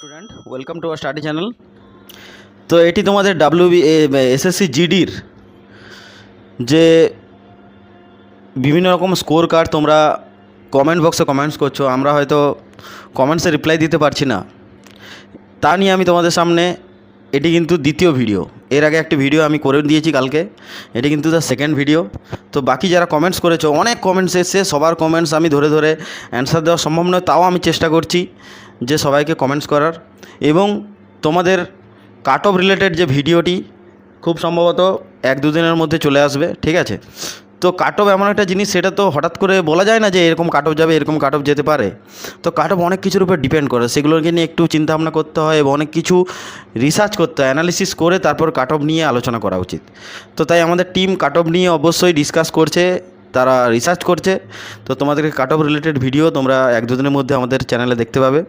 Student welcome to R study channel তো এটি তোমাদের ডাব্লিউ এসএসসি জিডির যে বিভিন্ন রকম স্কোর কার্ড তোমরা কমেন্ট বক্সে কমেন্টস করছ, আমরা হয়তো কমেন্টসে রিপ্লাই দিতে পারছি না। তা নিয়ে আমি তোমাদের সামনে, এটি কিন্তু দ্বিতীয় ভিডিও এর আগে একটি ভিডিও আমি করে দিয়েছি কালকে, এটি কিন্তু দ্য সেকেন্ড ভিডিও তো বাকি যারা কমেন্টস করেছ, অনেক কমেন্টস এসছে, সবার কমেন্টস আমি ধরে ধরে অ্যান্সার দেওয়া সম্ভব নয়, তাও আমি চেষ্টা করছি। যে সবাইকে কমেন্টস করার এবং তোমাদের কাট অফ রিলেটেড যে ভিডিওটি খুব সম্ভবত এক দুদিনের মধ্যে চলে আসবে, ঠিক আছে? তো কাট অফ এমন একটা জিনিস, সেটা তো হঠাৎ করে বলা যায় না যে এরকম কাট অফ যাবে, এরকম কাট অফ যেতে পারে। তো কাট অফ অনেক কিছুর উপর ডিপেন্ড করে। সেগুলোকে নিয়ে একটু চিন্তা ভাবনা করতে হয় এবং অনেক কিছু রিসার্চ করতে হয় অ্যানালিসিস করে তারপর কাট অফ নিয়ে আলোচনা করা উচিত। তো তাই আমাদের টিম কাট অফ নিয়ে অবশ্যই ডিসকাস করছে। তারা রিসার্চ করছে। তো তোমাদেরকে কাট অফ রিলেটেড ভিডিও তোমরা এক দুদিনের মধ্যে আমাদের চ্যানেলে দেখতে পাবে।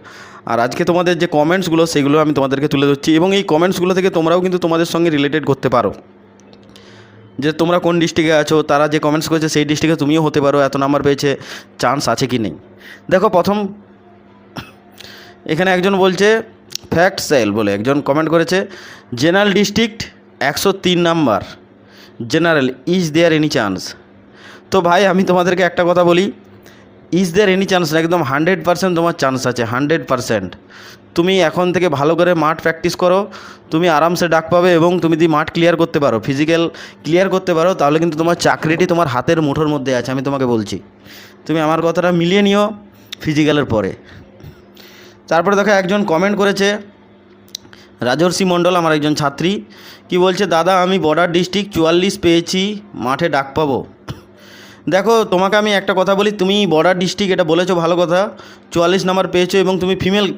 আর আজকে তোমাদের যে কমেন্টসগুলো সেগুলো আমি তোমাদেরকে তুলে ধরছি এবং এই কমেন্টসগুলো থেকে তোমরাও কিন্তু তোমাদের সঙ্গে রিলেটেড করতে পারো। যে তোমরা কোন ডিস্ট্রিক্টে আছো, তারা যে কমেন্টস করেছে, সেই ডিস্ট্রিক্টে তুমিও হতে পারো, এত নাম্বার পেয়েছে চান্স আছে কি নেই? দেখো, প্রথম এখানে একজন বলছে ফ্যাক্ট সেল বলে একজন কমেন্ট করেছে জেনারেল ডিস্ট্রিক্ট একশো তিন number general is there any chance তো ভাই, আমি তোমাদেরকে একটা কথা বলি। ইজ দেয়ার এনি চান্স না, একদম হান্ড্রেড পার্সেন্ট তোমার চান্স আছে হান্ড্রেড পার্সেন্ট তুমি এখন থেকে ভালো করে মাঠ প্র্যাকটিস করো, তুমি আরামসে ডাক পাবে এবং তুমি যদি মাঠ ক্লিয়ার করতে পারো ফিজিক্যাল ক্লিয়ার করতে পারো, তাহলে কিন্তু তোমার চাকরিটি তোমার হাতের মুঠোর মধ্যে আছে, আমি তোমাকে বলছি। তুমি আমার কথাটা মিলিয়ে নিও ফিজিক্যালের পরে। তারপরে দেখো, একজন কমেন্ট করেছে, রাজর্ষি মণ্ডল, আমার একজন ছাত্রী, কি বলছে, দাদা, আমি বর্ডার ডিস্ট্রিক্ট চুয়াল্লিশ পেয়েছি, মাঠে ডাক পাবো। দেখো, তোমাকে আমি একটা কথা বলি, তুমি বর্ডার ডিস্ট্রিক্ট এটা বলেছ, ভালো কথা। চুয়াল্লিশ নাম্বার পেয়েছ এবং তুমি ফিমেল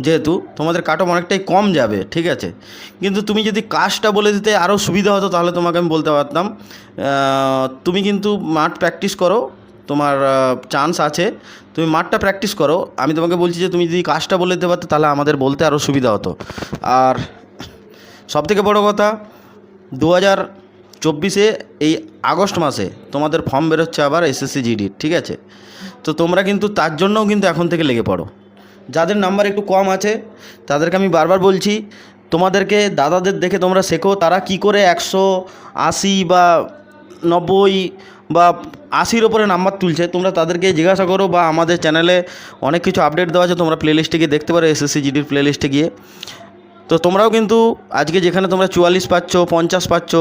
যেহেতু, তোমাদের কাট অফ অনেকটাই কম যাবে, ঠিক আছে? কিন্তু তুমি যদি কাজটা বলে দিতে আরও সুবিধা হতো, তাহলে তোমাকে আমি বলতে পারতাম। তুমি কিন্তু মাঠ প্র্যাকটিস করো, তোমার চান্স আছে। তুমি মাঠটা প্র্যাকটিস করো। আমি তোমাকে বলছি যে, তুমি যদি কাজটা বলে দিতে পারতে, তাহলে আমাদের বলতে আরও সুবিধা হতো। আর সবথেকে বড় কথা, দু হাজার চব্বিশে এই আগস্ট মাসে তোমাদের ফর্ম বেরোচ্ছে আবার এসএসসি জিডির ঠিক আছে? তো তোমরা কিন্তু তার জন্যও কিন্তু এখন থেকে লেগে পড়ো। যাদের নাম্বার একটু কম আছে, তাদেরকে আমি বারবার বলছি, তোমাদেরকে দাদাদের দেখে তোমরা শেখো, তারা কি করে একশো আশি বা নব্বই বা আশির ওপরে নাম্বার তুলছে। তোমরা তাদেরকে জিজ্ঞাসা করো বা আমাদের চ্যানেলে অনেক কিছু আপডেট দেওয়া আছে, তোমরা প্লেলিস্টে গিয়ে দেখতে পারো এসএসসি জিডির প্লেলিস্টে গিয়ে। তো তোমরাও কিন্তু আজকে যেখানে তোমরা চুয়াল্লিশ পাচ্ছ, পঞ্চাশ পাচ্ছ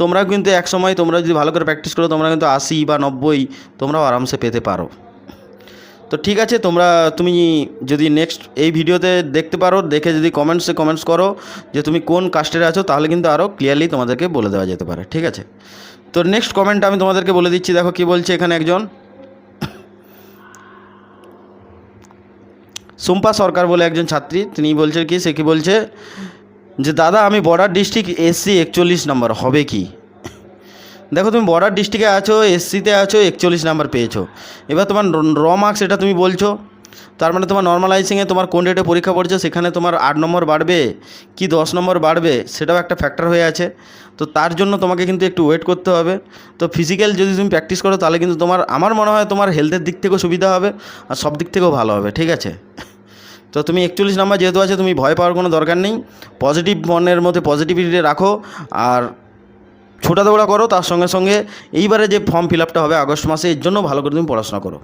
তোমরাও কিন্তু এক সময় তোমরা যদি ভালো করে প্র্যাকটিস করো, তোমরা কিন্তু আশি বা নব্বই তোমরাও আরামসে পেতে পারো। তো ঠিক আছে, তোমরা, তুমি যদি নেক্সট এই ভিডিওতে দেখতে পারো, দেখে যদি কমেন্টসে কমেন্টস করো যে তুমি কোন কাস্টের আছো, তাহলে কিন্তু আরও ক্লিয়ারলি তোমাদেরকে বলে দেওয়া যেতে পারে, ঠিক আছে? তো নেক্সট কমেন্ট আমি তোমাদেরকে বলে দিচ্ছি, দেখো কি বলছে এখানে একজন। সুম্পা সরকার বলে একজন ছাত্রী, তিনি বলছে কি, সে কি বলছে? যে, দাদা, আমি বর্ডার ডিস্ট্রিক্ট এসসি একচল্লিশ নম্বর, হবে কি? দেখো, তুমি বর্ডার ডিস্ট্রিক্টে আছো, এসসিতে আছো, একচল্লিশ নাম্বার পেয়েছ। এবার তোমার র মার্কস এটা তুমি বলছো, তার মানে তোমার নর্মালাইজিংয়ে তোমার কোন ডেটে পরীক্ষা পড়ছে, সেখানে তোমার আট নম্বর বাড়বে, কি দশ নম্বর বাড়বে, সেটাও একটা ফ্যাক্টর হয়ে আছে। তো তার জন্য তোমাকে কিন্তু একটু ওয়েট করতে হবে। তো ফিজিক্যাল যদি তুমি প্র্যাকটিস করো, তাহলে কিন্তু তোমার, আমার মনে হয় তোমার হেলথের দিক থেকেও সুবিধা হবে, আর সব দিক থেকেও ভালো হবে, ঠিক আছে? তো তুমি একচল্লিশ নাম্বার যেহেতু আছে, তুমি ভয় পাওয়ার কোনো দরকার নেই। পজিটিভ মনের মধ্যে পজিটিভিটি রাখো আর ছোটা দৌড়া করো, তার সঙ্গে সঙ্গে এইবারে যে ফর্ম ফিল আপটা হবে আগস্ট মাসে, এর জন্য ভালো করে তুমি পড়াশোনা করো।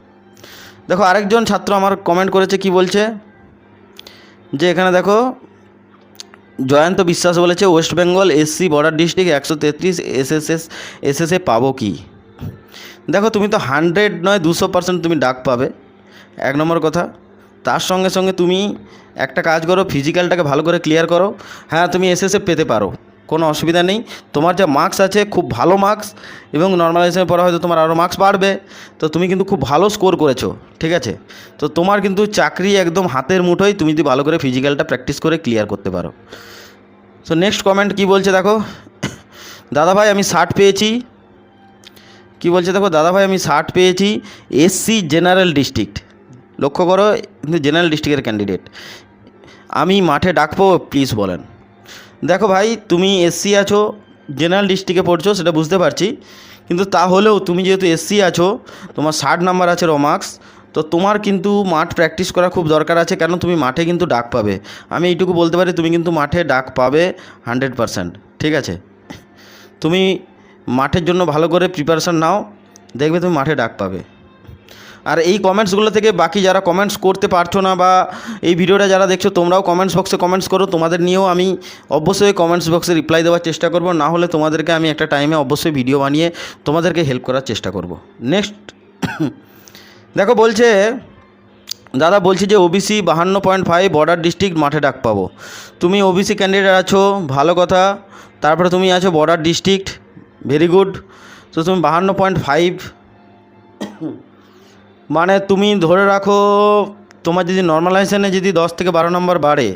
দেখো, আরেকজন ছাত্র আমার কমেন্ট করেছে, কি বলছে? যে এখানে দেখো, জয়ন্ত বিশ্বাস বলেছে West Bengal SC border district একশো তেত্রিশ এসএসএস এসএসএ পাবো কি? দেখো, তুমি তো হান্ড্রেড নয়, দুশো পার্সেন্ট তুমি ডাক পাবে। এক নম্বর কথা। তার সঙ্গে সঙ্গে তুমি একটা কাজ করো ফিজিক্যালটাকে ভালো করে ক্লিয়ার করো। হ্যাঁ তুমি এসএসএ পেতে পারো, কোনো অসুবিধা নেই। তোমার যা মার্কস আছে, খুব ভালো মার্কস এবং নর্মালাইজেশনের পরে হয়তো তোমার আরও মার্কস বাড়বে। তো তুমি কিন্তু খুব ভালো স্কোর করেছ, ঠিক আছে? তো তোমার কিন্তু চাকরি একদম হাতের মুঠোয় তুমি যদি ভালো করে ফিজিক্যালটা প্র্যাকটিস করে ক্লিয়ার করতে পারো। সো নেক্সট কমেন্ট কি বলছে দেখো? দাদা ভাই, আমি শার্ট পেয়েছি। কি বলছে দেখো? দাদা ভাই, আমি শার্ট পেয়েছি এসসি জেনারেল ডিস্ট্রিক্ট লক্ষ্য করো, কিন্তু জেনারেল ডিস্ট্রিক্টের ক্যান্ডিডেট আমি মাঠে ডাকবো প্লিজ বলেন। দেখো ভাই, তুমি এসসি আছো জেনারেল ডিস্ট্রিক্টে পড়ছো, সেটা বুঝতে পারছি। কিন্তু তাহলেও তুমি যেহেতু এসসি আছো, তোমার ষাট নাম্বার আছে রমার্কস তো তোমার কিন্তু মাঠ প্র্যাকটিস করা খুব দরকার আছে, কেন তুমি মাঠে কিন্তু ডাক পাবে? আমি এইটুকু বলতে পারি, তুমি কিন্তু মাঠে ডাক পাবে হান্ড্রেড পারসেন্ট ঠিক আছে? তুমি মাঠের জন্য ভালো করে প্রিপারেশান নাও, দেখবে তুমি মাঠে ডাক পাবে। আর এই কমেন্টসগুলো থেকে বাকি যারা কমেন্টস করতে পারছ না বা এই ভিডিওটা যারা দেখছ, তোমরাও কমেন্টস বক্সে কমেন্টস করো। তোমাদের নিয়েও আমি অবশ্যই কমেন্টস বক্সে রিপ্লাই দেওয়ার চেষ্টা করব। না হলে তোমাদেরকে আমি একটা টাইমে অবশ্যই ভিডিও বানিয়ে তোমাদেরকে হেল্প করার চেষ্টা করব। নেক্সট দেখো বলছে, দাদা বলছি যে ওবিসি বাহান্ন পয়েন্ট ফাইভ বর্ডার ডিস্ট্রিক্ট মাঠে ডাক পাবো। তুমি ওবিসি ক্যান্ডিডেট আছো, ভালো কথা। তারপরে তুমি আছো বর্ডার ডিস্ট্রিক্ট ভেরি গুড তো তুমি বাহান্ন পয়েন্ট ফাইভ মানে তুমি ধরে রাখো, তোমার যদি নর্মালাইজেশনে যদি দশ থেকে বারো নম্বর বাড়ে,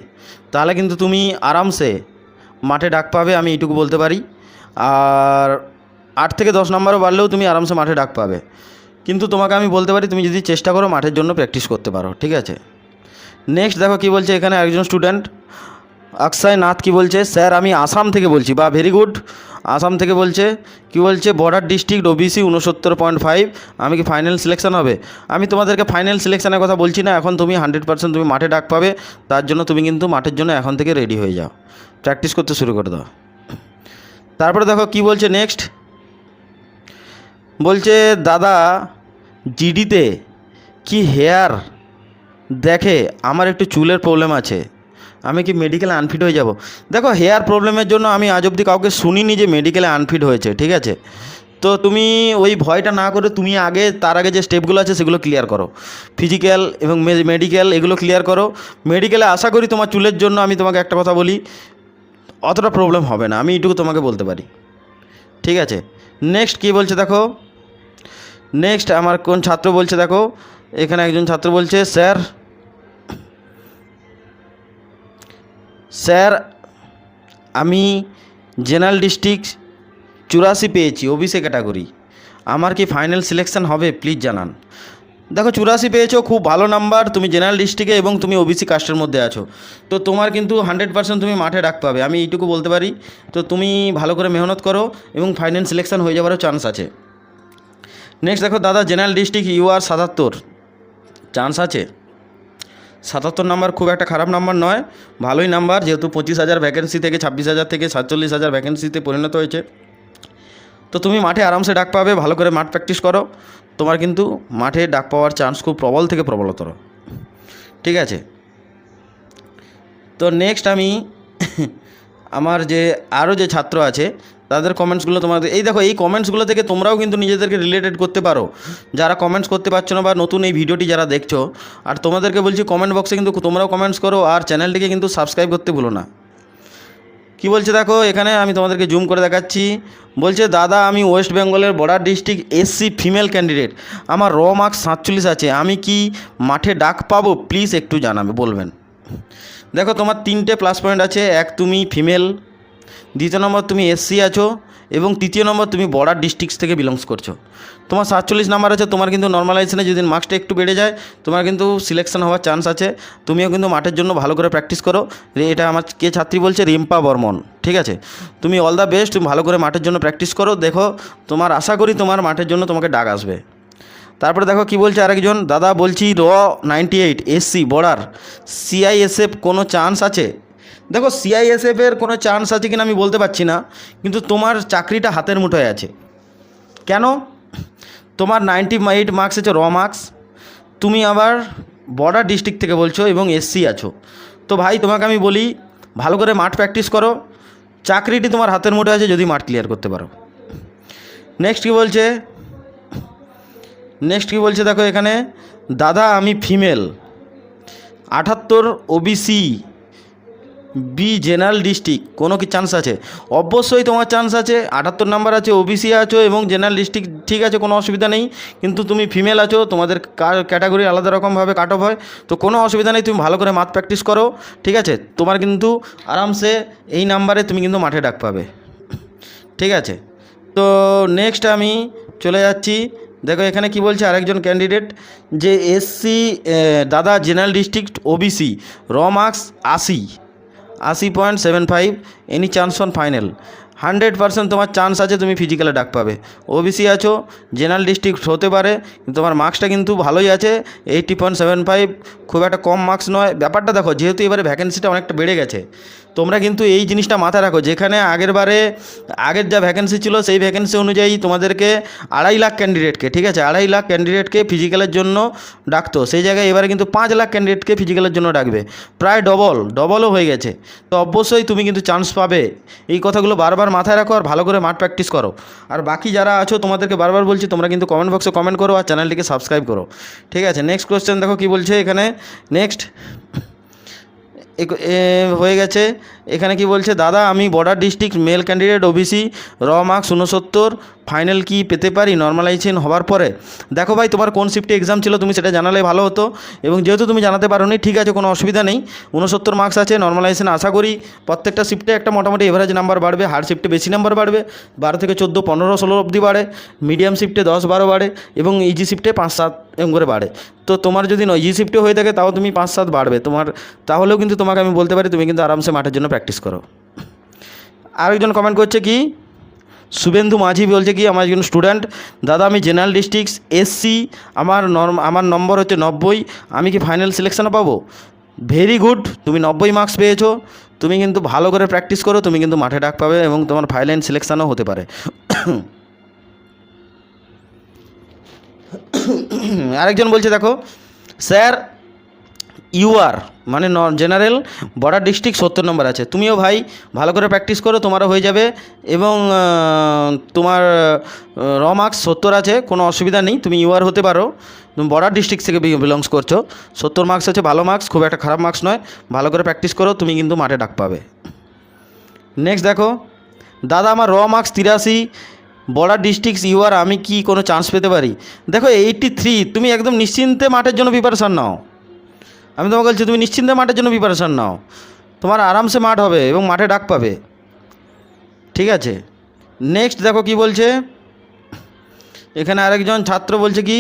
তাহলে কিন্তু তুমি আরামসে মাঠে ডাক পাবে, আমি এইটুকু বলতে পারি। আর আট থেকে দশ নম্বরও বাড়লেও তুমি আরামসে মাঠে ডাক পাবে। কিন্তু তোমাকে আমি বলতে পারি, তুমি যদি চেষ্টা করো মাঠের জন্য প্র্যাকটিস করতে পারো, ঠিক আছে? নেক্সট দেখো কি বলছে এখানে একজন স্টুডেন্ট অক্ষয় নাথ কি বলছে? স্যার, আমি আসাম থেকে বলছি। বা ভেরি গুড আসাম থেকে বলছে, কি বলছে? বর্ডার ডিস্ট্রিক্ট ওবিসি উনসত্তর পয়েন্ট ফাইভ আমি কি ফাইনাল সিলেকশন হবে? আমি তোমাদেরকে ফাইনাল সিলেকশনের কথা বলছি না। এখন তুমি হান্ড্রেড পার্সেন্ট তুমি মাঠে ডাক পাবে। তার জন্য তুমি কিন্তু মাঠের জন্য এখন থেকে রেডি হয়ে যাও। প্র্যাকটিস করতে শুরু করে দাও। তারপরে দেখো কি বলছে নেক্সট বলছে, দাদা জিডিতে কি হেয়ার দেখে আমার একটু চুলের প্রবলেম আছে। আমি কি মেডিকেলে আনফিট হয়ে যাব? দেখো হেয়ার প্রবলেমের জন্য আমি আজ অবধি কাউকে শুনিনি যে মেডিকেলে আনফিট হয়েছে, ঠিক আছে? তো তুমি ওই ভয়টা না করে তুমি আগে, তার আগে যে স্টেপগুলো আছে সেগুলো ক্লিয়ার করো। ফিজিক্যাল এবং মেডিকেল এগুলো ক্লিয়ার করো। মেডিকেলে আশা করি তোমার চুলের জন্য আমি তোমাকে একটা কথা বলি, অতটা প্রবলেম হবে না, আমি এইটুকু তোমাকে বলতে পারি। ঠিক আছে? নেক্সট কী বলছে দেখো? নেক্সট আমার কোন ছাত্র বলছে দেখো? এখানে একজন ছাত্র বলছে স্যার স্যার, আমি জেনারেল ডিস্ট্রিক্ট চুরাশি পেয়েছি, ওবিসি ক্যাটাগরি। আমার কি ফাইনাল সিলেকশন হবে, প্লিজ জানান। দেখো, চুরাশি পেয়েছ, খুব ভালো নাম্বার, তুমি জেনারেল ডিস্ট্রিক্টে এবং তুমি ওবিসি কাস্টের মধ্যে আছো। তো তোমার কিন্তু হান্ড্রেড পার্সেন্ট তুমি মাঠে ডাক পাবে, আমি এইটুকু বলতে পারি। তো তুমি ভালো করে মেহনত করো এবং ফাইনাল সিলেকশন হয়ে যাওয়ারও চান্স আছে। নেক্সট দেখো, দাদা, জেনারেল ডিস্ট্রিক্ট ইউ আর সাতাত্তর। চান্স আছে? সাতাত্তর নাম্বার খুব একটা খারাপ নাম্বার নয়, ভালোই নাম্বার, যেহেতু পঁচিশ হাজার ভ্যাকেন্সি থেকে ছাব্বিশ হাজার থেকে সাতচল্লিশ হাজার ভ্যাকেন্সিতে পরিণত হয়েছে। তো তুমি মাঠে আরামসে ডাক পাবে, ভালো করে মাঠ প্র্যাকটিস করো। তোমার কিন্তু মাঠে ডাক পাওয়ার চান্স খুব প্রবল থেকে প্রবলতর। ঠিক আছে? তো নেক্সট আমি, আমার যে আরও যে ছাত্র আছে তাদের কমেন্টসগুলো তোমাদের এই দেখো, এই কমেন্টসগুলো থেকে তোমরাও কিন্তু নিজেদেরকে রিলেটেড করতে পারো। যারা কমেন্টস করতে পারছ না বা নতুন এই ভিডিওটি যারা দেখছ, আর তোমাদেরকে বলছি কমেন্ট বক্সে কিন্তু তোমরাও কমেন্টস করো, আর চ্যানেলটিকে কিন্তু সাবস্ক্রাইব করতে ভুলো না। কি বলছে দেখো, এখানে আমি তোমাদেরকে জুম করে দেখাচ্ছি। বলছে, দাদা, আমি ওয়েস্ট বেঙ্গলের border district SC female candidate আমার র মার্কস সাতচল্লিশ আছে। আমি কি মাঠে ডাক পাবো? প্লিজ একটু জানাবে, বলবেন। দেখো, তোমার তিনটে প্লাস পয়েন্ট আছে। এক, তুমি ফিমেল দ্বিতীয় নম্বর তুমি এসসি আছো এবং তৃতীয় নম্বর তুমি বর্ডার ডিস্ট্রিক্টস থেকে বিলংস করছ। তোমার সাতচল্লিশ নাম্বার আছে, তোমার কিন্তু নর্মালাইজেশনে যদি মার্কসটা একটু বেড়ে যায়, তোমার কিন্তু সিলেকশন হওয়ার চান্স আছে। তুমিও কিন্তু মাঠের জন্য ভালো করে প্র্যাকটিস করো। এটা আমার কে ছাত্রী বলছে? রিম্পা বর্মন, ঠিক আছে? তুমি অল দ্য বেস্ট তুমি ভালো করে মাঠের জন্য প্র্যাকটিস করো। দেখো, তোমার আশা করি তোমার মাঠের জন্য তোমাকে ডাক আসবে। তারপরে দেখো কি বলছে আরেকজন? দাদা বলছি, raw ninety eight SC border. CISF কোনো চান্স আছে? দেখো সিআইএসএফের কোনো চান্স আছে কিনা আমি বলতে পারছি না, কিন্তু তোমার চাকরিটা হাতের মুঠোয় আছে। কেন? তোমার নাইনটি এইট মার্কস আছে র মার্কস তুমি আবার বর্ডার ডিস্ট্রিক্ট থেকে বলছো এবং এসসি আছো। তো ভাই, তোমাকে আমি বলি, ভালো করে মাঠ প্র্যাকটিস করো, চাকরিটি তোমার হাতের মুঠোয় আছে যদি মাঠ ক্লিয়ার করতে পারো। নেক্সট কী বলছে? নেক্সট কী বলছে দেখো এখানে, দাদা আমি ফিমেল আটাত্তর ওবিসি বি জেনারেল ডিস্ট্রিক্ট কোনো কি চান্স আছে? অবশ্যই তোমার চান্স আছে, আটাত্তর নাম্বার আছে ওবিসি আছো এবং জেনারেল ডিস্ট্রিক্ট ঠিক আছে, কোনো অসুবিধা নেই। কিন্তু তুমি ফিমেল আছো, তোমাদের ক্যাটাগরি আলাদা রকমভাবে কাট অফ হয়। তো কোনো অসুবিধা নেই, তুমি ভালো করে মাঠ প্র্যাকটিস করো, ঠিক আছে? তোমার কিন্তু আরামসে এই নাম্বারে তুমি কিন্তু মাঠে ডাক পাবে। ঠিক আছে? তো নেক্সট আমি চলে যাচ্ছি। দেখো, এখানে কি বলছে আরেকজন ক্যান্ডিডেট যে এসসি দাদা general district OBC raw marks আশি। আশি point seven five, any chance on final hundred percent তোমার চান্স আছে তুমি ফিজিক্যালে ডাক পাবে। ওবিসি আছো জেনারেল ডিস্ট্রিক্ট হতে পারে তোমার মার্কসটা কিন্তু ভালোই আছে এইটটি পয়েন্ট সেভেন ফাইভ খুব একটা কম মার্কস নয়। ব্যাপারটা দেখো, যেহেতু এবারে ভ্যাকেন্সিটা অনেকটা বেড়ে গেছে। তোমরা কিন্তু এই জিনিসটা মাথায় রাখো, যেখানে আগের বারে, আগের যা ভ্যাকেন্সি ছিল, সেই ভ্যাকেন্সি অনুযায়ী তোমাদেরকে আড়াই লাখ ক্যান্ডিডেটকে ঠিক আছে? আড়াই লাখ ক্যান্ডিডেটকে ফিজিক্যালের জন্য ডাকতো। সেই জায়গায় এবারে কিন্তু পাঁচ লাখ ক্যান্ডিডেটকে ফিজিক্যালের জন্য ডাকবে। প্রায় ডবল ডবলও হয়ে গেছে। তো অবশ্যই তুমি কিন্তু চান্স পাবে। এই কথাগুলো বারবার মাথায় রাখো আর ভালো করে মাঠ প্র্যাকটিস করো। আর বাকি যারা আছো, তোমাদেরকে বারবার বলছি, তোমরা কিন্তু কমেন্ট বক্সে কমেন্ট করো আর চ্যানেলটিকে সাবস্ক্রাইব করো। ঠিক আছে? নেক্সট কোয়েশ্চেন দেখো কি বলছে এখানে। নেক্সট হয়ে গেছে। এখানে কি বলছে, দাদা, আমি border district male candidate OBC, raw marks উনসত্তর ফাইনাল কি পেতে পারি, নর্মালাইজেশন হওয়ার পরে? দেখো ভাই, তোমার কোন শিফটে এক্সাম ছিল তুমি সেটা জানালে ভালো হতো এবং যেহেতু তুমি জানাতে পারোনি, ঠিক আছে, কোনো অসুবিধা নেই উনসত্তর মার্কস আছে, নর্মালাইজেশন আশা করি প্রত্যেকটা শিফটে একটা মোটামুটি এভারেজ নাম্বার বাড়বে হার্ড শিফটে বেশি নাম্বার বাড়বে, বারো থেকে চোদ্দ, পনেরো, ষোলো অবধি বাড়ে মিডিয়াম শিফটে দশ, বারো বাড়ে এবং ইজি শিফটে পাঁচ, সাত এম করে বাড়ে। তো তোমার যদি ইজি শিফটে হয়ে থাকে, তাও তুমি পাঁচ, সাত বাড়বে। তোমার, তাহলেও কিন্তু তোমাকে আমি বলতে পারি, তুমি কিন্তু আরামসে মাঠের জন্য প্র্যাকটিস করো। আরেকজন কমেন্ট করছে কি, শুভেন্দু মাঝি বলছে কি, আমার একজন স্টুডেন্ট দাদা আমি জেনারেল ডিস্ট্রিক্টস এসসি আমার নর্ম আমার নম্বর হচ্ছে নব্বই, আমি কি ফাইনাল সিলেকশানে পাবো? ভেরি গুড তুমি নব্বই মার্কস পেয়েছ, তুমি কিন্তু ভালো করে প্র্যাকটিস করো, তুমি কিন্তু মাঠে ডাক পাবে এবং তোমার ফাইনাল সিলেকশানও হতে পারে। আরেকজন বলছে দেখো, স্যার ইউআর মানে জেনারেল বর্ডার ডিস্ট্রিক্ট সত্তর নম্বর আছে। তুমিও ভাই ভালো করে প্র্যাকটিস করো, তোমারও হয়ে যাবে। এবং তোমার র মার্কস সত্তর আছে, কোনো অসুবিধা নেই, তুমি ইউআর হতে পারো। তুমি বর্ডার ডিস্ট্রিক্ট থেকে বিলংস করছ। সত্তর মার্কস আছে, ভালো মার্কস খুব একটা খারাপ মার্কস নয়। ভালো করে প্র্যাকটিস করো, তুমি কিন্তু মাঠে ডাক পাবে। নেক্সট দেখো, দাদা আমার র মার্কস তিরাশি, বর্ডার ডিস্ট্রিক্টস ইউআর আমি কি কোনো চান্স পেতে পারি? দেখো এইটটি থ্রি তুমি একদম নিশ্চিন্তে মাঠের জন্য প্রিপারেশান নাও। আমি তোমাকে বলছি, তুমি নিশ্চিন্তে মাঠের জন্য প্রিপারেশান নাও। তোমার আরামসে মাঠ হবে এবং মাঠে ডাক পাবে। ঠিক আছে? নেক্সট দেখো কি বলছে? এখানে আরেকজন ছাত্র বলছে কি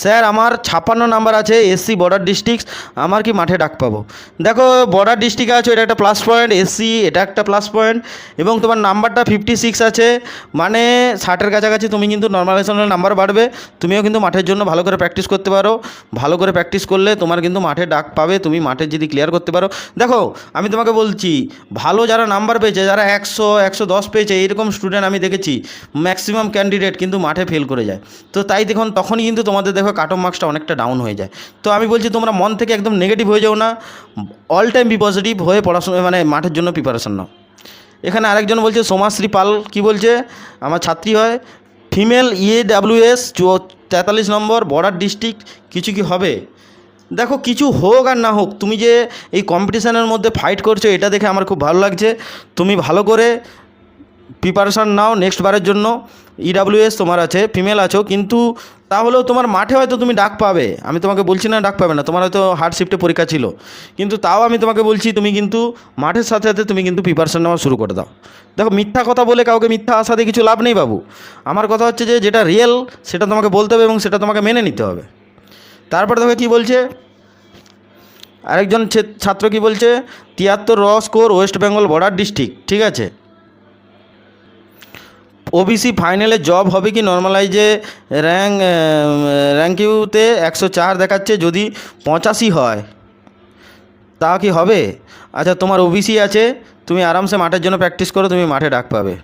স্যার, আমার ছাপ্পান্ন নাম্বার আছে এসসি বর্ডার ডিস্ট্রিক্ট আমার কি মাঠে ডাক পাবো? দেখো, বর্ডার ডিস্ট্রিক্টে আছো, এটা একটা প্লাস পয়েন্ট এসসি এটা একটা প্লাস পয়েন্ট এবং তোমার নাম্বারটা ফিফটি সিক্স আছে। মানে ষাটের কাছাকাছি তুমি কিন্তু নর্মালাইজেশনের নাম্বার বাড়বে। তুমিও কিন্তু মাঠের জন্য ভালো করে প্র্যাকটিস করতে পারো। ভালো করে প্র্যাকটিস করলে তোমার কিন্তু মাঠে ডাক পাবে। তুমি মাঠে যদি ক্লিয়ার করতে পারো। দেখো, আমি তোমাকে বলছি, ভালো যারা নাম্বার পেয়েছে, যারা একশো একশো দশ পেয়েছে, এইরকম স্টুডেন্ট আমি দেখেছি ম্যাক্সিমাম ক্যান্ডিডেট কিন্তু মাঠে ফেল করে যায়। তো তাই দেখুন, তখনই কিন্তু তোমাদের দেখো কাট অফ মার্কসটা অনেকটা ডাউন হয়ে যায়। তো আমি বলছি, তোমরা মন থেকে একদম নেগেটিভ হয়ে যাও না অল টাইম বি পজিটিভ হয়ে পড়াশোনা মানে মাঠের জন্য প্রিপারেশন নাও। এখানে আরেকজন বলছে, সোমাশ্রী পাল, কি বলছে? আমার ছাত্রী হয় ফিমেল ইএ ডাব্লিউএস তেতাল্লিশ নম্বর বর্ডার ডিস্ট্রিক্ট কিছু কি হবে? দেখো, কিছু হোক আর না হোক, তুমি যে এই কম্পিটিশানের মধ্যে ফাইট করছ, এটা দেখে আমার খুব ভালো লাগছে। তুমি ভালো করে প্রিপারেশান নাও নেক্সট বারের জন্য। ইডাব্লিউএস তোমার আছে ফিমেল আছো, কিন্তু তাহলেও তোমার মাঠে হয়তো তুমি ডাক পাবে। আমি তোমাকে বলছি না ডাক পাবে না, তোমার হয়তো হার্ড শিফটে পরীক্ষা ছিল। কিন্তু তাও আমি তোমাকে বলছি, তুমি কিন্তু মাঠের সাথে সাথে তুমি কিন্তু প্রিপারেশান নেওয়া শুরু করে দাও। দেখো, মিথ্যা কথা বলে কাউকে মিথ্যা আশাতে কিছু লাভ নেই বাবু। আমার কথা হচ্ছে যে, যেটা রিয়েল সেটা তোমাকে বলতে হবে এবং সেটা তোমাকে মেনে নিতে হবে। তারপরে দেখো কী বলছে? আরেকজন ছাত্র কি বলছে? তিয়াত্তর raw score West Bengal border district ঠিক আছে? ওবিসি ফাইনালে জব হবে কি? নর্মালাইজে র্যাঙ্ক র্যাঙ্ক ইউতে একশো চার দেখাচ্ছে, যদি পঁচাশি হয়, তা কি হবে? আচ্ছা তোমার ওবিসি আছে, তুমি আরামসে মাঠের জন্য প্র্যাকটিস করো, তুমি মাঠে ডাক পাবে।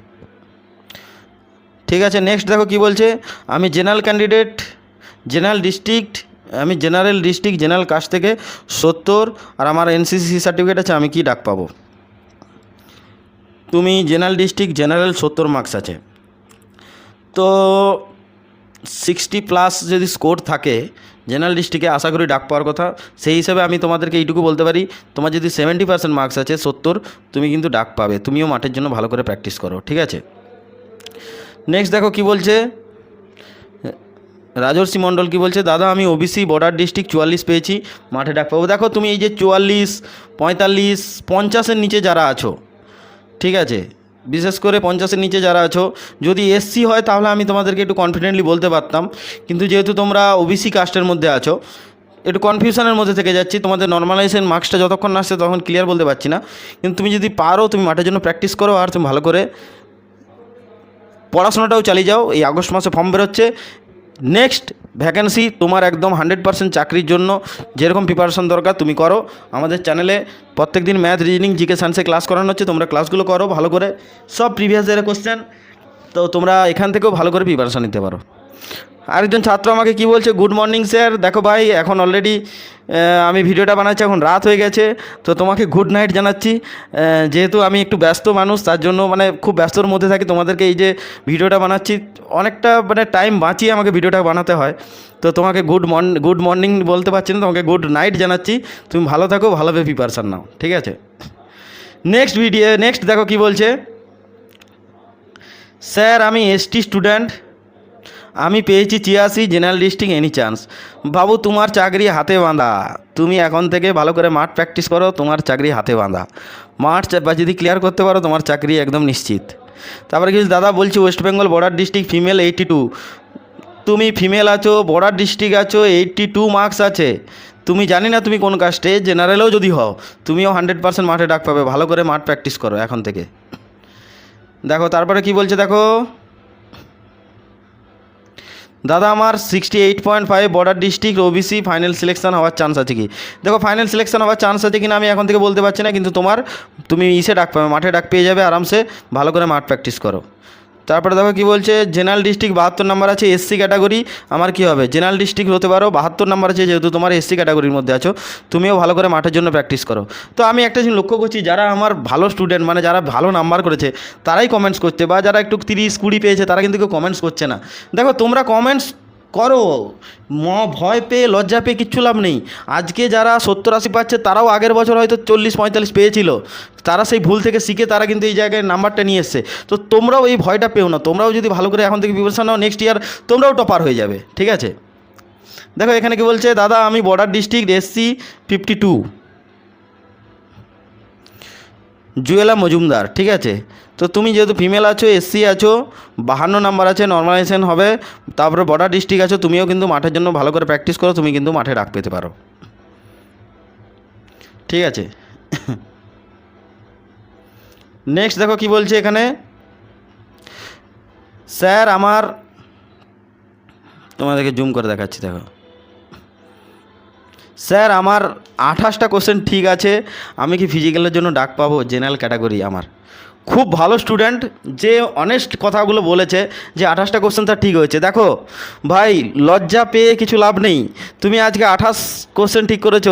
ঠিক আছে নেক্সট দেখো কি বলছে? আমি জেনারেল ক্যান্ডিডেট জেনারেল ডিস্ট্রিক্ট আমি জেনারেল ডিস্ট্রিক্ট জেনারেল কাস্ট থেকে সত্তর, আর আমার এনসিসি সার্টিফিকেট আছে, আমি কি ডাক পাবো? তুমি জেনারেল ডিস্ট্রিক্ট জেনারেল সত্তর মার্কস আছে। তো সিক্সটি প্লাস যদি স্কোর থাকে জেনারেল ডিস্ট্রিক্টে আশা করি ডাক পাওয়ার কথা। সেই হিসাবে আমি তোমাদেরকে এইটুকু বলতে পারি, তোমার যদি সেভেন্টি পার্সেন্ট মার্কস আছে, সত্তর, তুমি কিন্তু ডাক পাবে। তুমিও মাঠের জন্য ভালো করে প্র্যাকটিস করো, ঠিক আছে? নেক্সট দেখো কি বলছে? রাজর্ষি মণ্ডল কি বলছে? দাদা, আমি ওবিসি বর্ডার ডিস্ট্রিক্ট চুয়াল্লিশ পেয়েছি, মাঠে ডাক পাবো। দেখো, তুমি এই যে চুয়াল্লিশ, পঁয়তাল্লিশ, পঞ্চাশের নিচে যারা আছো, ঠিক আছে? বিশেষ করে পঞ্চাশের নিচে যারা আছো, যদি এসসি হয় তাহলে আমি তোমাদেরকে একটু কনফিডেন্টলি বলতে পারতাম। কিন্তু যেহেতু তোমরা ওবিসি কাস্টের মধ্যে আছো, একটু কনফিউশনের মধ্যে থেকে যাচ্ছি। তোমাদের নর্মালাইজেশন মার্কসটা যতক্ষণ না আসছে তখন ক্লিয়ার বলতে পারছি না। কিন্তু তুমি যদি পারো, তুমি মাঠের জন্য প্র্যাকটিস করো আর তুমি ভালো করে পড়াশোনাটাও চালিয়ে যাও। এই আগস্ট মাসে ফর্ম বেরোচ্ছে। নেক্সট ভ্যাকেন্সি তোমার একদম হান্ড্রেড পার্সেন্ট চাকরির জন্য। যেরকম প্রিপারেশন দরকার, তুমি করো। আমাদের চ্যানেলে প্রত্যেক দিন ম্যাথ রিজনিং জিকে সায়েন্সে ক্লাস করানো হচ্ছে, তোমরা ক্লাসগুলো করো ভালো করে। সব প্রিভিয়াস ইয়ারের কোশ্চেন তো তোমরা এখান থেকেও ভালো করে প্রিপারেশন নিতে পারো। আরেকজন ছাত্র আমাকে কি বলছে গুড মর্নিং স্যার দেখো ভাই, এখন অলরেডি আমি ভিডিওটা বানাচ্ছি, এখন রাত হয়ে গেছে, তো তোমাকে গুড নাইট জানাচ্ছি। যেহেতু আমি একটু ব্যস্ত মানুষ, তার জন্য মানে খুব ব্যস্তর মধ্যে থাকি, তোমাদেরকে এই যে ভিডিওটা বানাচ্ছি, অনেকটা মানে টাইম বাঁচিয়ে আমাকে ভিডিওটা বানাতে হয়। তো তোমাকে গুড মর্নিং গুড মর্নিং বলতে পারছি না, তোমাকে গুড নাইট জানাচ্ছি। তুমি ভালো থাকো ভালোভাবে প্রিপারেশান নাও, ঠিক আছে? নেক্সট ভিডিও নেক্সট দেখো কি বলছে। স্যার আমি এসটি স্টুডেন্ট আমি পেয়েছি চিয়াশি জেনারেল ডিস্ট্রিক্ট এনি চান্স বাবু, তোমার চাকরি হাতে বাঁধা। তুমি এখন থেকে ভালো করে মাঠ প্র্যাকটিস করো, তোমার চাকরি হাতে বাঁধা। মাঠ যদি ক্লিয়ার করতে পারো, তোমার চাকরি একদম নিশ্চিত। তারপরে কিছু দাদা বলছি West Bengal border district female eighty two তুমি ফিমেল আছো বর্ডার ডিস্ট্রিক্ট আছো এইটটি টু মার্কস আছে। তুমি জানি না তুমি কোন কাস্টে জেনারেলেও যদি হও, তুমিও হান্ড্রেড পার্সেন্ট মাঠে ডাক পাবে। ভালো করে মাঠ প্র্যাকটিস করো এখন থেকে। দেখো, তারপরে কি বলছে দেখো? দাদা, আমার sixty eight point five border district OBC final selection হওয়ার চান্স আছে কি? দেখো ফাইনাল সিলেকশন হওয়ার চান্স আছে কি না আমি এখন থেকে বলতে পারছি না, কিন্তু তোমার তুমি ইসে ডাক পাবে মাঠে ডাক পেয়ে যাবে, আরামসে ভালো করে মাঠ প্র্যাকটিস করো। তারপরে দেখো কি বলছে, জেনারেল ডিস্ট্রিক্ট বাহাত্তর নাম্বার আছে এসসি ক্যাটাগরি। আমার কি হবে? জেনারেল ডিস্ট্রিক্ট হতে পারো, বাহাত্তর নাম্বার আছে যেহেতু তোমার এসসি ক্যাটাগরির মধ্যে আছো, তুমিও ভালো করে মাঠের জন্য প্র্যাকটিস করো। তো আমি একটা জিনিস লক্ষ্য করছি, যারা আমার ভালো স্টুডেন্ট মানে যারা ভালো নাম্বার করেছে, তারাই কমেন্টস করছে, বা যারা একটু তিরিশ কুড়ি পেয়েছে, তারা কিন্তু কেউ কমেন্টস করছে না। দেখো তোমরা কমেন্টস করো। ম, ভয় পেয়ে লজ্জা পেয়ে কিচ্ছু লাভ নেই। আজকে যারা সত্তর আশি পাচ্ছে, তারাও আগের বছর হয়তো চল্লিশ পঁয়তাল্লিশ পেয়েছিল। তারা সেই ভুল থেকে শিখে তারা কিন্তু এই জায়গায় নাম্বারটা নিয়ে এসছে। তো তোমরাও এই ভয়টা পেও না। তোমরাও যদি ভালো করে এখন থেকে প্রিপারেশন নাও নেক্সট ইয়ার তোমরাও টপার হয়ে যাবে। ঠিক আছে? দেখো, এখানে কি বলছে, দাদা, আমি border district SC fifty two Juyela Majumdar, ঠিক আছে? তো তুমি যেহেতু ফিমেল আছো এসসি আছো, বাহান্ন নাম্বার আছে নর্মালাইজেশন হবে, তারপরে বর্ডার ডিস্ট্রিক্ট আছো, তুমিও কিন্তু মাঠের জন্য ভালো করে প্র্যাকটিস করো, তুমি কিন্তু মাঠে ডাক পেতে পারো। ঠিক আছে? নেক্সট দেখো কি বলছে এখানে? স্যার আমার তোমাদেরকে জুম করে দেখাচ্ছি, দেখো। স্যার, আমার আঠাশটা কোশ্চেন ঠিক আছে। আমি কি ফিজিক্যালের জন্য ডাক পাবো? জেনারেল ক্যাটাগরি আমার। খুব ভালো স্টুডেন্ট যে অনেস্ট কথাগুলো বলেছে যে আঠাশটা কোশ্চেন তার ঠিক হয়েছে। দেখো, ভাই, লজ্জা পেয়ে কিছু লাভ নেই। তুমি আজকে আঠাশ কোশ্চেন ঠিক করেছ,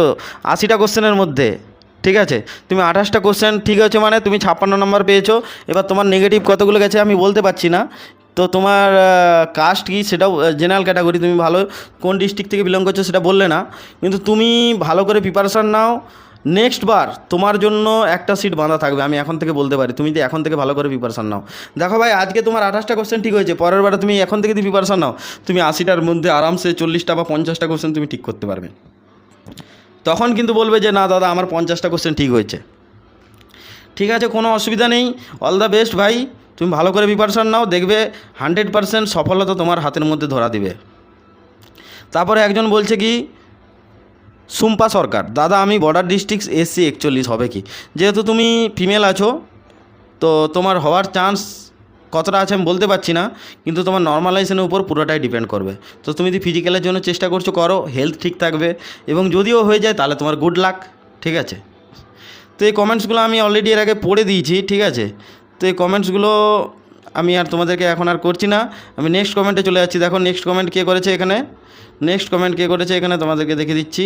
আশিটা কোশ্চেনের মধ্যে, ঠিক আছে? তুমি আঠাশটা কোশ্চেন ঠিক আছে মানে তুমি ছাপ্পান্ন নম্বর পেয়েছ। এবার তোমার নেগেটিভ কতগুলো গেছে আমি বলতে পারছি না। তো তোমার কাস্ট কি? সেটাও জেনারেল ক্যাটাগরি তুমি ভালো, কোন ডিস্ট্রিক্ট থেকে বিলং করছ সেটা বললে না। কিন্তু তুমি ভালো করে প্রিপারেশান নাও। নেক্সট বার তোমার জন্য একটা সিট বাঁধা থাকবে, আমি এখন থেকে বলতে পারি। তুমি যদি এখন থেকে ভালো করে প্রিপারেশান নাও। দেখো ভাই, আজকে তোমার আঠাশটা কোশ্চেন ঠিক হয়েছে, পরের বারে তুমি এখন থেকে যদি প্রিপারেশান নাও, তুমি আশিটার মধ্যে আরামসে চল্লিশটা বা পঞ্চাশটা কোশ্চেন তুমি ঠিক করতে পারবে। তখন কিন্তু বলবে যে, না দাদা, আমার পঞ্চাশটা কোশ্চেন ঠিক হয়েছে। ঠিক আছে, কোনো অসুবিধা নেই। অল দ্য বেস্ট ভাই। তুমি ভালো করে প্রিপারেশান নাও, দেখবে হান্ড্রেড পারসেন্ট সফলতা তোমার হাতের মধ্যে ধরা দিবে। তারপরে একজন বলছে কি, সুম্পা সরকার, দাদা, আমি বর্ডার ডিস্ট্রিক্ট এসসি একচল্লিশ হবে কি? যেহেতু তুমি ফিমেল আছো, তো তোমার হওয়ার চান্স কতটা আছে আমি বলতে পারছি না, কিন্তু তোমার নর্মালাইজেশনের উপর পুরোটাই ডিপেন্ড করবে। তো তুমি যদি ফিজিক্যালের জন্য চেষ্টা করছ, করো হেলথ ঠিক থাকবে, এবং যদিও হয়ে যায়, তাহলে তোমার গুড লাক ঠিক আছে? তো এই কমেন্টসগুলো আমি অলরেডি এর আগে পড়ে দিয়েছি, ঠিক আছে? তো এই কমেন্টসগুলো আমি আর তোমাদেরকে এখন আর করছি না। আমি নেক্সট কমেন্টে চলে যাচ্ছি। দেখো নেক্সট কমেন্ট কে করেছে এখানে? নেক্সট কমেন্ট কে করেছে এখানে তোমাদেরকে দেখে দিচ্ছি।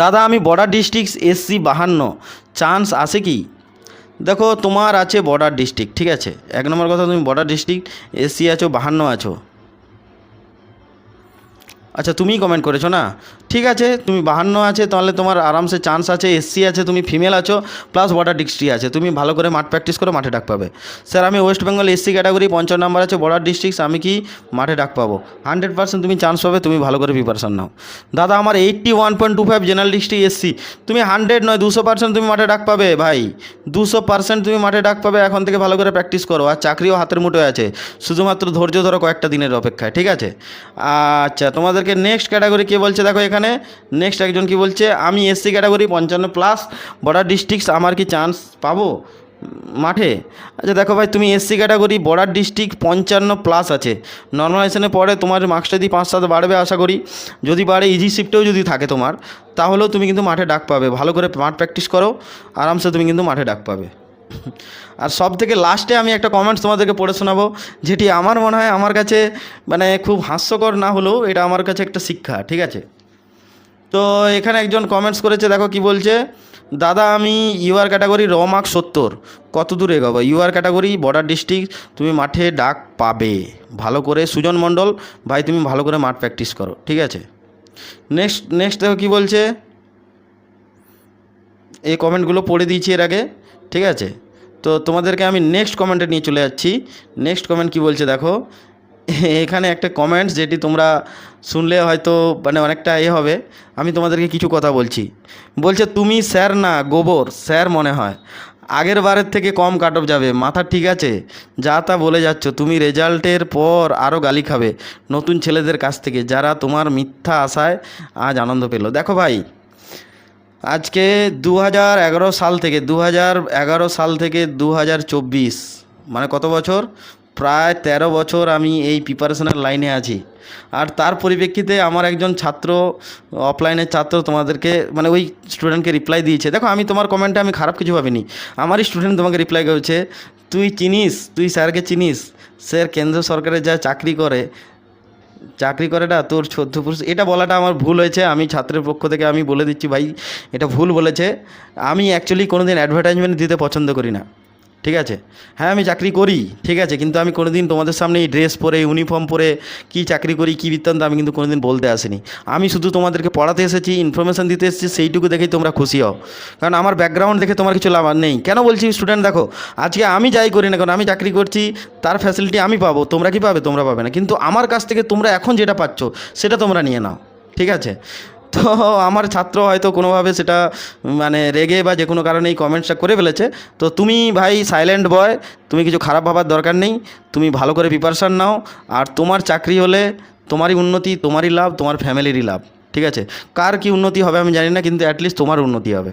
দাদা, আমি বর্ডার ডিস্ট্রিক্ট এসসি বাহান্ন। চান্স আছে কি? দেখো, তোমার আছে বর্ডার ডিস্ট্রিক্ট, ঠিক আছে? এক নম্বর কথা, তুমি বর্ডার ডিস্ট্রিক্ট এসসি আছো, বাহান্ন আছো। আচ্ছা তুমিই কমেন্ট করেছ না? ঠিক আছে, তুমি বাহান্ন আছে, তাহলে তোমার আরামসে চান্স আছে এসসি আছে, তুমি ফিমেল আছো প্লাস বর্ডার ডিস্ট্রিক্ট আছে। তুমি ভালো করে মাঠ প্র্যাকটিস করে, মাঠে ডাক পাবে। স্যার আমি ওয়েস্ট বেঙ্গল এসসি ক্যাটাগরি পঞ্চান্ন নাম্বার আছে বর্ডার ডিস্ট্রিক্ট আমি কি মাঠে ডাক পাবো? হান্ড্রেড পার্সেন্ট তুমি চান্স পাবে, তুমি ভালো করে প্রিপারেশন নাও। দাদা, আমার eighty one point two five general district SC তুমি হান্ড্রেড নয়, দুশো পার্সেন্ট তুমি মাঠে ডাক পাবে, ভাই। দুশো পার্সেন্ট তুমি মাঠে ডাক পাবে, এখন থেকে ভালো করে প্র্যাকটিস করো, আর চাকরিও হাতের মুঠোয় আছে। শুধুমাত্র ধৈর্য ধরো কয়েকটা দিনের অপেক্ষায়, ঠিক আছে? আচ্ছা তোমাদেরকে নেক্সট ক্যাটাগরি কে বলছে? দেখো এখানে নেক্সট একজন কি বলছে? আমি এসসি ক্যাটাগরি পঞ্চান্ন প্লাস বর্ডার ডিস্ট্রিক্টস আমার কি চান্স পাবো? মাঠে? আচ্ছা দেখো ভাই, তুমি এসসি ক্যাটাগরি বর্ডার ডিস্ট্রিক্ট পঞ্চান্ন প্লাস আছে। নর্মালাইজেশনে পরে তোমার মার্কসটা যদি পাঁচ সাত বাড়বে, আশা করি। যদি বাড়ে ইজি শিফটেও যদি থাকে তোমার, তাহলেও তুমি কিন্তু মাঠে ডাক পাবে। ভালো করে মাঠ প্র্যাকটিস করো, আরামসে তুমি কিন্তু মাঠে ডাক পাবে। আর সব থেকে লাস্টে আমি একটা কমেন্টস তোমাদেরকে পড়ে শোনাবো, যেটি আমার মনে হয় আমার কাছে মানে খুব হাস্যকর না হলেও এটা আমার কাছে একটা শিক্ষা, ঠিক আছে? তো এখানে একজন কমেন্টস করেছে, দেখো কি বলছে? দাদা, আমি ইউআর ক্যাটাগরি র মার্ক সত্তর। কত দূর এগোবো ইউআর ক্যাটাগরি বর্ডার ডিস্ট্রিক্ট তুমি মাঠে ডাক পাবে। ভালো করে সুজন মণ্ডল, ভাই, তুমি ভালো করে মাঠ প্র্যাকটিস করো, ঠিক আছে? নেক্সট নেক্সট দেখো কী বলছে? এই কমেন্টগুলো পড়ে দিয়েছি এর আগে। ঠিক আছে? তো তোমাদেরকে আমি নেক্সট কমেন্টে নিয়ে চলে যাচ্ছি। নেক্সট কমেন্ট কি বলছে দেখো? এখানে একটা কমেন্টস যেটি তোমরা শুনলে হয়তো মানে অনেকটা এ হবে। আমি তোমাদেরকে কিছু কথা বলছি। বলছে, তুমি স্যার না, গোবর। স্যার মনে হয়। আগের বারের থেকে কম কাট অফ যাবে। মাথা ঠিক আছে? যা তা বলে যাচ্ছ, তুমি রেজাল্টের পর আরও গালি খাবে নতুন ছেলেদের কাছ থেকে। যারা তোমার মিথ্যা আশায় আজ আনন্দ পেল। দেখো ভাই আজকে দু হাজার এগারো সাল থেকে দু হাজার এগারো সাল থেকে দু হাজার চব্বিশ মানে কত বছর? প্রায় তেরো বছর আমি এই প্রিপারেশনের লাইনে আছি। আর তার পরিপ্রেক্ষিতে আমার একজন ছাত্র অফলাইনের ছাত্র তোমাদেরকে মানে ওই স্টুডেন্টকে রিপ্লাই দিয়েছে। দেখো, আমি তোমার কমেন্টে আমি খারাপ কিছু ভাবিনি। আমারই স্টুডেন্ট তোমাকে রিপ্লাই করেছে, তুই চিনিস? তুই স্যারকে চিনিস? স্যার কেন্দ্র সরকারের যা চাকরি করে চাকরি করে না তোর চোদ্দ পুরুষ। এটা বলাটা আমার ভুল হয়েছে। আমি ছাত্রের পক্ষ থেকে আমি বলে দিচ্ছি ভাই, এটা ভুল বলেছে। আমি অ্যাকচুয়ালি কোনো দিন অ্যাডভার্টাইজমেন্ট দিতে পছন্দ করি না। ঠিক আছে? হ্যাঁ আমি চাকরি করি, ঠিক আছে, কিন্তু আমি কোনো দিন তোমাদের সামনে এই ড্রেস পরে ইউনিফর্ম পরে কী চাকরি করি, কী বৃত্তান্ত আমি কিন্তু কোনো দিন বলতে আসিনি। আমি শুধু তোমাদেরকে পড়াতে এসেছি ইনফরমেশান দিতে এসেছি, সেইটুকু দেখেই তোমরা খুশি হও। কারণ আমার ব্যাকগ্রাউন্ড দেখে তোমার কিছু লাভ নেই। কেন বলছি স্টুডেন্ট দেখো, আজকে আমি যাই করি না কারণ আমি চাকরি করছি, তার ফ্যাসিলিটি আমি পাবো, তোমরা কি পাবে, তোমরা পাবে না। কিন্তু আমার কাছ থেকে তোমরা এখন যেটা পাচ্ছ, সেটা তোমরা নিয়ে নাও, ঠিক আছে? তো আমার ছাত্র হয়তো কোনোভাবে সেটা মানে রেগে বা যে কোনো কারণে এই কমেন্টসটা করে ফেলেছে। তো তুমি ভাই সাইলেন্ট বয় তুমি কিছু খারাপ ভাবার দরকার নেই, তুমি ভালো করে প্রিপারেশান নাও। আর তোমার চাকরি হলে তোমারই উন্নতি, তোমারই লাভ, তোমার ফ্যামিলিরই লাভ, ঠিক আছে? কার কি উন্নতি হবে আমি জানি না, কিন্তু অ্যাটলিস্ট তোমার উন্নতি হবে।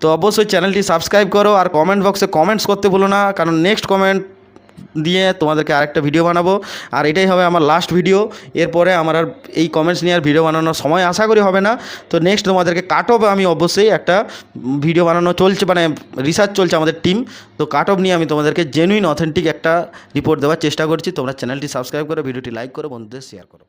তো অবশ্যই চ্যানেলটি সাবস্ক্রাইব করো আর কমেন্ট বক্সে কমেন্টস করতে বলো না, কারণ নেক্সট কমেন্ট দিয়ে তোমাদেরকে আরেকটা ভিডিও বানাবো। আর এটাই হবে আমার লাস্ট ভিডিও এরপরে আমার আর এই কমেন্টস নিয়ে আর ভিডিও বানানোর সময় আশা করি হবে না। তো নেক্সট তোমাদেরকে কাট অফ আমি অবশ্যই একটা ভিডিও বানানো চলছে মানে রিসার্চ চলছে আমাদের টিম তো কাট অফ নিয়ে আমি তোমাদেরকে জেনুইন অথেন্টিক একটা রিপোর্ট দেওয়ার চেষ্টা করছি। তোমরা চ্যানেলটি সাবস্ক্রাইব করো ভিডিওটি লাইক করো, বন্ধুদের শেয়ার করো।